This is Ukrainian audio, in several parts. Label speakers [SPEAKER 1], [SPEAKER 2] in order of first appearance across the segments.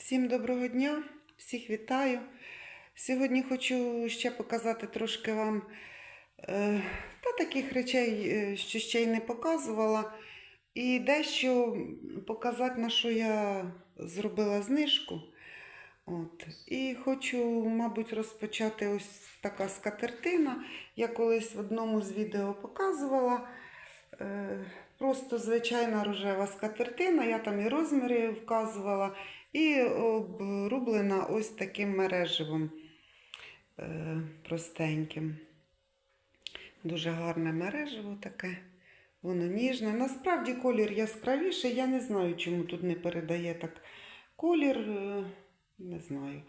[SPEAKER 1] Всім доброго дня, всіх вітаю. Сьогодні хочу ще показати трошки вам е, та таких речей, е, що ще й не показувала. І дещо показати, на що я зробила знижку. От. І хочу, мабуть, розпочати ось така скатертина. Я колись в одному з відео показувала. Е, Просто звичайна рожева скатертина, я там і розміри вказувала, і обрублена ось таким мереживом е, простеньким. Дуже гарне мереживо таке, воно ніжне. Насправді колір яскравіший, я не знаю, чому тут не передає так колір, е, не знаю.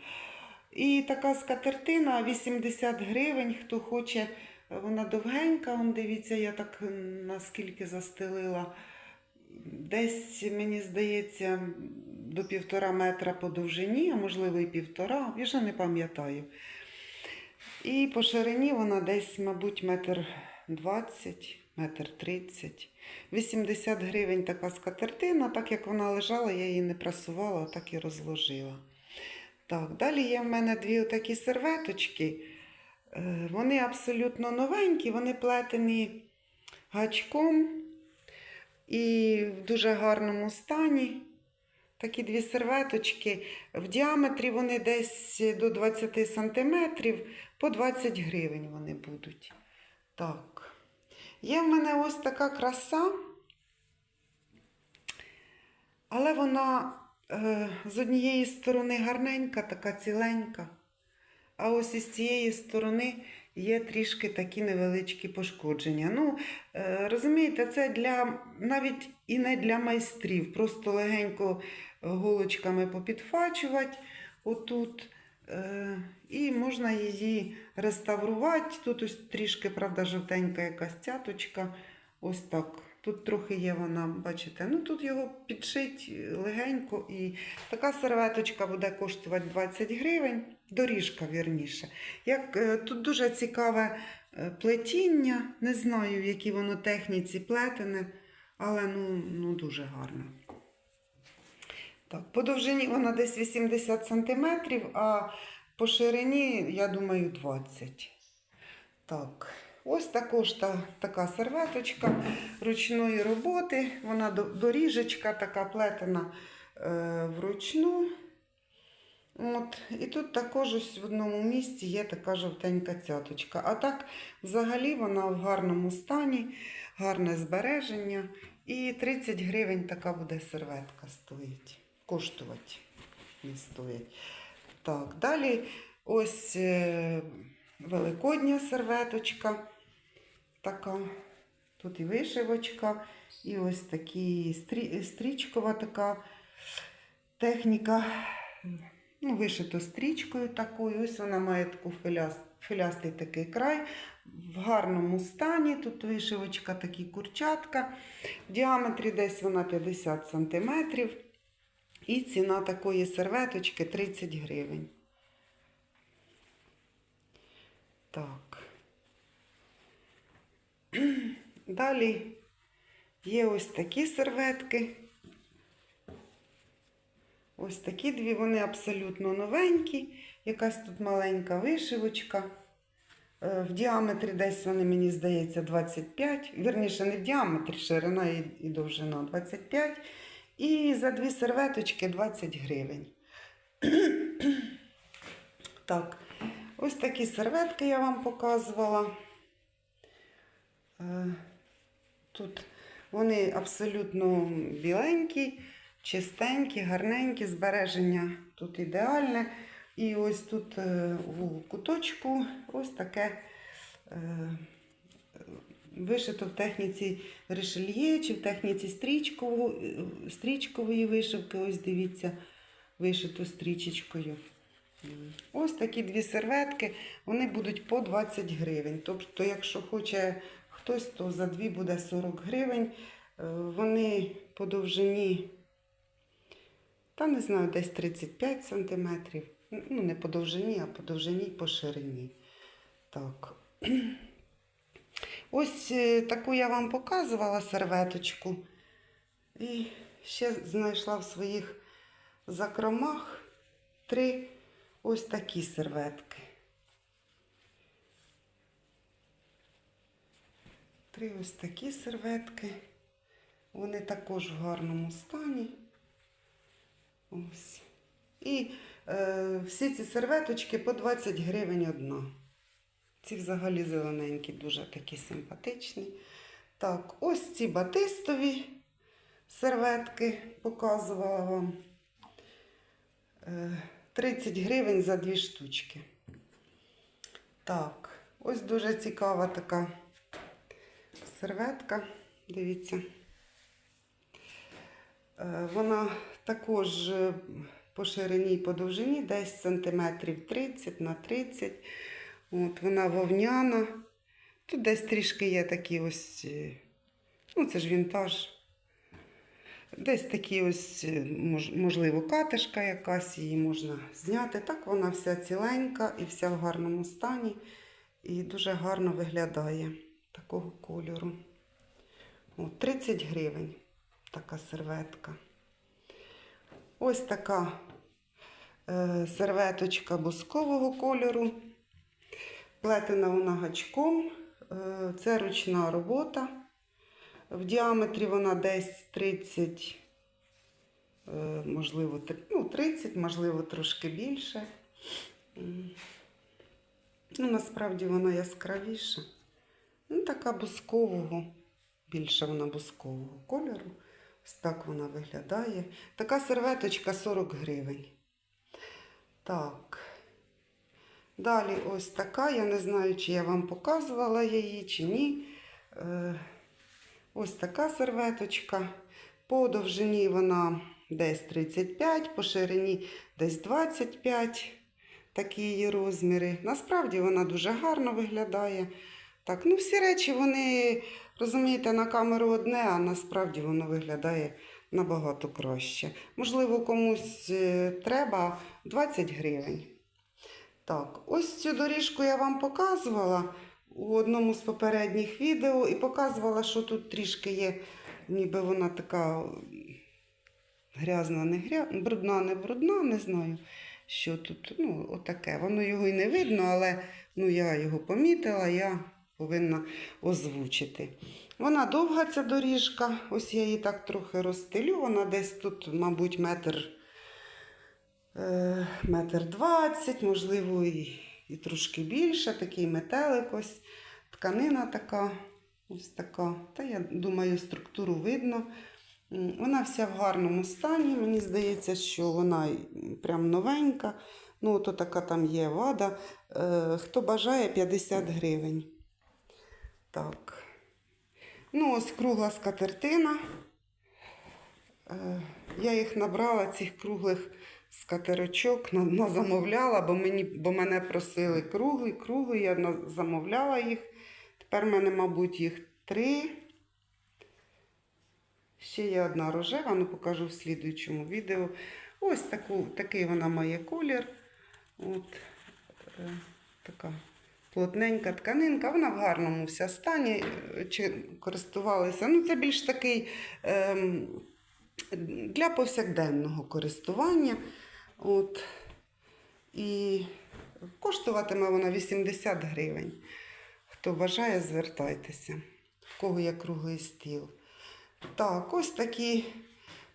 [SPEAKER 1] І така скатертина 80 гривень, хто хоче. Вона довгенька, он дивіться, я так наскільки застелила. Десь, мені здається, до півтора метра по довжині, а можливо і півтора, я вже не пам'ятаю. І по ширині вона десь, мабуть, метр двадцять, метр тридцять. 80 гривень така скатертина, так як вона лежала, я її не прасувала, так і розложила. Так, далі є в мене дві такі серветочки. Е, Вони абсолютно новенькі, вони плетені гачком і в дуже гарному стані. Такі дві серветочки. В діаметрі вони десь до 20 сантиметрів, по 20 гривень вони будуть. Так. Є в мене ось така краса, але вона е, з однієї сторони гарненька, така ціленька. А ось із цієї сторони є трішки такі невеличкі пошкодження. Ну, е, розумієте, це для навіть і не для майстрів. Просто легенько голочками попідфачувати отут. Е, і можна її реставрувати. Тут ось трішки, правда, жовтенька якась цяточка. Ось так. Тут трохи є вона, бачите, ну тут його підшить легенько, і така серветочка буде коштувати 20 гривень, доріжка вірніше. Як, е, тут дуже цікаве е, плетіння, не знаю, в якій воно техніці плетене, але ну, ну дуже гарно. Так, по довжині вона десь 80 см, а по ширині, я думаю, 20 Так. Ось також та, така серветочка ручної роботи. Вона доріжечка така плетена е, вручну. От. І тут також ось в одному місці є така жовтенька цяточка. А так, взагалі, вона в гарному стані, гарне збереження. І 30 гривень така буде серветка стоїть. Коштувати не стоїть. Так, далі ось е, великодня серветочка. Така. Тут і вишивочка, і ось такі стрічкова така техніка. Ну, вишито стрічкою такою. Ось вона має таку філяс, філястий такий край. В гарному стані. Тут вишивочка, такі курчатка. В діаметрі десь вона 50 см. І ціна такої серветочки 30 гривень. Так. Далі є ось такі серветки. Ось такі дві, вони абсолютно новенькі. Якась тут маленька вишивочка. Е, В діаметрі десь вони, мені здається, 25. Вірніше, не в діаметрі, ширина і, і довжина 25. І за дві серветочки 20 гривень. так, ось такі серветки я вам показувала. Е, Тут вони абсолютно біленькі, чистенькі, гарненькі, збереження тут ідеальне. І ось тут е, у куточку ось таке е, вишито в техніці решельє чи в техніці стрічкової, стрічкової вишивки. Ось дивіться, вишито стрічечкою. Ось такі дві серветки, вони будуть по 20 гривень. Тобто, якщо хоче хтось, то за дві буде 40 гривень. Е, Вони по довжині, та не знаю, десь 35 сантиметрів. Ну, не по довжині, а по довжині і по ширині. Так. Ось е, таку я вам показувала серветочку. І ще знайшла в своїх закромах три ось такі серветки. Три ось такі серветки. Вони також в гарному стані. Ось. І е, всі ці серветочки по 20 гривень одна. Ці взагалі зелененькі, дуже такі симпатичні. Так, ось ці батистові серветки показувала вам. Е, 30 гривень за дві штучки. Так, ось дуже цікава така серветка. Дивіться. Е, Вона також е, по ширині і по довжині десь сантиметрів 30 на 30. От, вона вовняна. Тут десь трішки є такі ось, е, ну це ж вінтаж. Десь такі ось, е, можливо, катишка якась, її можна зняти. Так вона вся ціленька і вся в гарному стані. І дуже гарно виглядає такого кольору. От, 30 гривень така серветка. Ось така е, серветочка бускового кольору. Плетена вона гачком. Е, це ручна робота. В діаметрі вона десь 30, е, можливо, ну, 30, можливо, трошки більше. Ну, насправді вона яскравіша. Ну, така бускового, більше вона бускового кольору. Ось так вона виглядає. Така серветочка 40 гривень. Так. Далі ось така. Я не знаю, чи я вам показувала її, чи ні. Е, Ось така серветочка. По довжині вона десь 35, по ширині десь 25. Такі її розміри. Насправді вона дуже гарно виглядає. Так, ну всі речі, вони, розумієте, на камеру одне, а насправді воно виглядає набагато краще. Можливо, комусь е, треба 20 гривень. Так, ось цю доріжку я вам показувала у одному з попередніх відео і показувала, що тут трішки є, ніби вона така грязна, не грязна, брудна, не брудна, не знаю, що тут. Ну, отаке. Воно його і не видно, але ну, я його помітила, я повинна озвучити. Вона довга, ця доріжка. Ось я її так трохи розстелю. Вона десь тут, мабуть, метр, метр двадцять, можливо, і, і трошки більше. Такий метелик ось. Тканина така, ось така. Та я думаю, структуру видно. Вона вся в гарному стані. Мені здається, що вона прям новенька. Ну, то така там є вада. Е, хто бажає 50 гривень. Так. Ну, ось кругла скатертина. Е, я їх набрала, цих круглих скатерочок, замовляла, бо, мені, бо мене просили круглий, круглий, я замовляла їх. Тепер в мене, мабуть, їх три. Ще є одна рожева, ну покажу в слідуючому відео. Ось таку, такий вона має колір. От, е, така плотненька тканинка, вона в гарному вся стані. е, Чи користувалися. Ну, це більш такий ем, для повсякденного користування. От. І коштуватиме вона 80 гривень. Хто бажає, звертайтеся. В кого є круглий стіл. Так, ось такі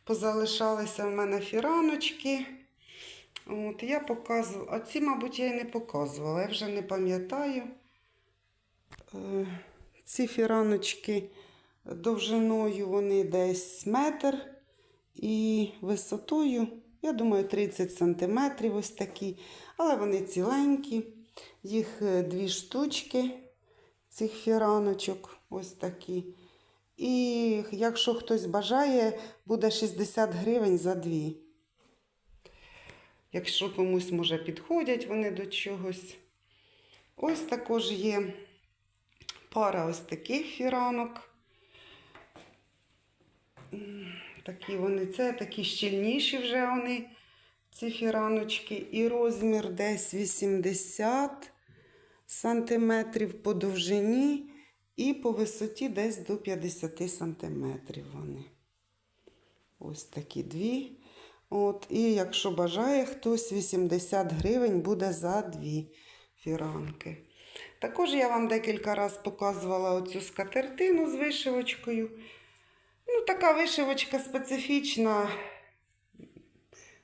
[SPEAKER 1] позалишалися в мене фіраночки. От, я показувала, а ці, мабуть, я і не показувала, я вже не пам'ятаю. Е, Ці фіраночки довжиною вони десь метр і висотою, я думаю, 30 сантиметрів ось такі, але вони ціленькі. Їх е, дві штучки, цих фіраночок, ось такі. І якщо хтось бажає, буде 60 гривень за дві. Якщо комусь, може, підходять вони до чогось. Ось також є пара ось таких фіранок. Такі вони, це такі щільніші вже вони, ці фіраночки. І розмір десь 80 сантиметрів по довжині і по висоті десь до 50 сантиметрів вони. Ось такі дві. От, і якщо бажає хтось, 80 гривень буде за дві фіранки. Також я вам декілька разів показувала оцю скатертину з вишивочкою. Ну, така вишивочка специфічна.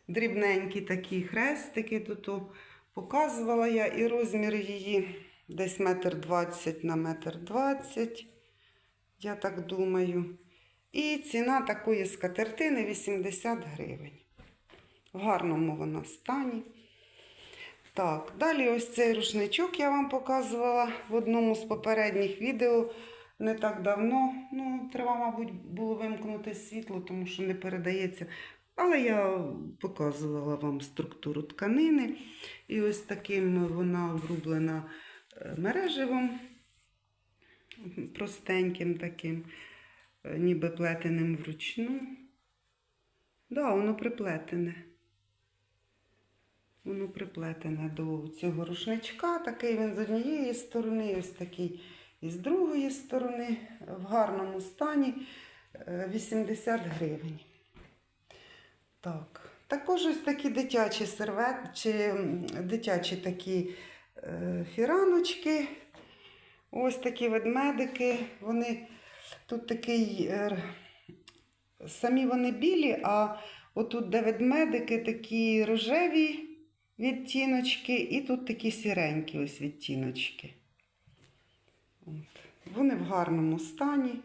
[SPEAKER 1] Дрібненькі такі хрестики тут показувала я і розмір її десь метр двадцять на метр двадцять, я так думаю. І ціна такої скатертини 80 гривень. В гарному вона стані. Так, далі ось цей рушничок я вам показувала в одному з попередніх відео не так давно. Ну, треба, мабуть, було вимкнути світло, тому що не передається. Але я показувала вам структуру тканини. І ось таким вона врублена е, мереживом, простеньким таким, е, ніби плетеним вручну. Да, воно приплетене. Воно приплетене до цього рушничка. Такий він з однієї сторони, ось такий і з другої сторони. В гарному стані е, 80 гривень. Так. Також ось такі дитячі сервет, чи дитячі такі е, фіраночки. Ось такі ведмедики. Вони тут такий. Е, самі вони білі, а отут, де ведмедики, такі рожеві відтіночки, і тут такі сіренькі ось відтіночки. Вони в гарному стані.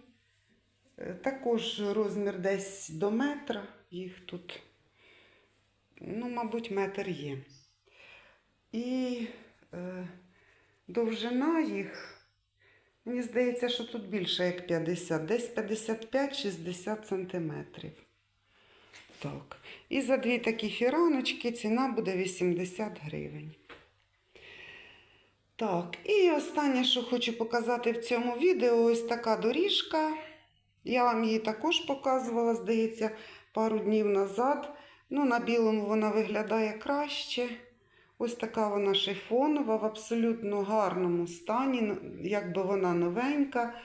[SPEAKER 1] Е, Також розмір десь до метра. Їх тут, ну, мабуть, метр є. І е, довжина їх, мені здається, що тут більше як 50, десь 55-60 сантиметрів. Так. І за дві такі фіраночки ціна буде 80 гривень. Так, і останнє, що хочу показати в цьому відео, ось така доріжка. Я вам її також показувала, здається, пару днів назад. Ну, на білому вона виглядає краще. Ось така вона шифонова, в абсолютно гарному стані, якби вона новенька.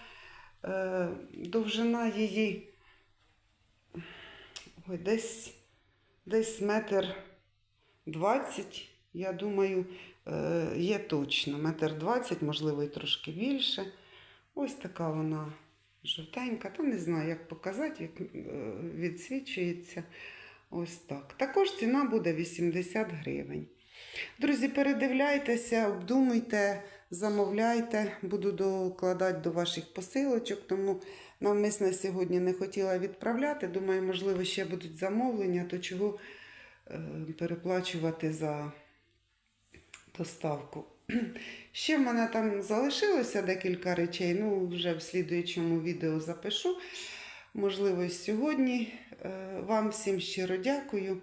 [SPEAKER 1] Е, довжина її ой, десь, десь метр двадцять, я думаю, є точно. Метр двадцять, можливо, і трошки більше. Ось така вона жовтенька. Та не знаю, як показати, як е, відсвічується. Ось так. Також ціна буде 80 гривень. Друзі, передивляйтеся, обдумуйте, замовляйте, буду докладати до ваших посилочок, тому навмисно сьогодні не хотіла відправляти. Думаю, можливо, ще будуть замовлення, то чого е, переплачувати за доставку. Ще в мене там залишилося декілька речей, ну вже в слідуючому відео запишу. Можливо, сьогодні. Е, Вам всім щиро дякую.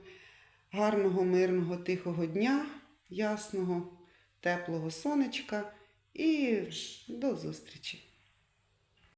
[SPEAKER 1] Гарного, мирного, тихого дня, ясного, теплого сонечка і до зустрічі!